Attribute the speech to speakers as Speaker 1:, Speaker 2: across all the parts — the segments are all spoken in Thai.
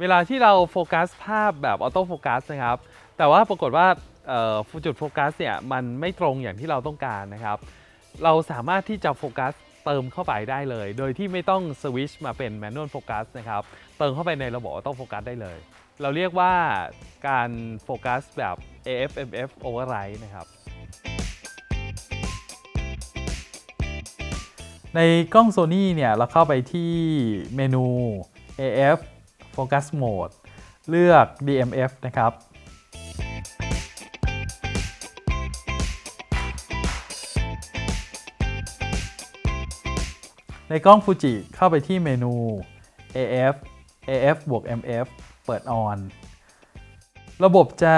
Speaker 1: เวลาที่เราโฟกัสภาพแบบออโต้โฟกัสนะครับ แต่ว่าปรากฏว่าจุดโฟกัสเนี่ยมันไม่ตรงอย่างที่เราต้องการนะครับ เราสามารถที่จะโฟกัสเติมเข้าไปได้เลย โดยที่ไม่ต้องสวิชมาเป็น manual focus นะครับ เติมเข้าไปในระบบออโต้โฟกัสได้เลย เราเรียกว่าการโฟกัสแบบ AFMF override นะครับ
Speaker 2: ในกล้อง Sony เนี่ยเราเข้าไปที่เมนู AF Focus Mode เลือก DMF นะครับ ในกล้อง Fuji เข้าไปที่เมนู AF AF บวก MF เปิด on ระบบจะ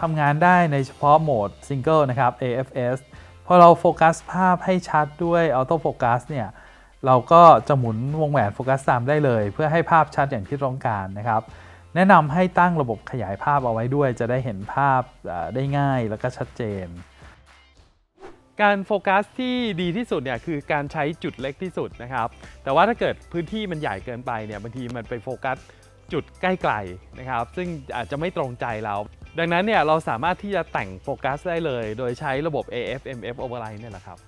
Speaker 2: ทำงานได้ในเฉพาะโหมด Single นะครับ AFS พอเราโฟกัสภาพให้ชัดด้วย Auto Focus เนี่ย เราก็จะหมุนวงแหวนโฟกัสตามได้เลย เพื่อให้ภาพชัดอย่างที่ต้องการนะครับ แนะนำให้ตั้งระบบขยายภาพเอาไว้ด้วย จะได้เห็นภาพได้ง่ายแล้วก็ชัดเจน
Speaker 1: การโฟกัสที่ดีที่สุดเนี่ยคือการใช้จุดเล็กที่สุดนะครับ แต่ว่าถ้าเกิดพื้นที่มันใหญ่เกินไปเนี่ยบางทีมันไปโฟกัสจุดใกล้ไกลนะครับ ซึ่งอาจจะไม่ตรงใจเรา ดังนั้นเนี่ยเราสามารถที่จะแต่งโฟกัสได้เลย โดยใช้ระบบ AFMF override เนี่ยแหละครับ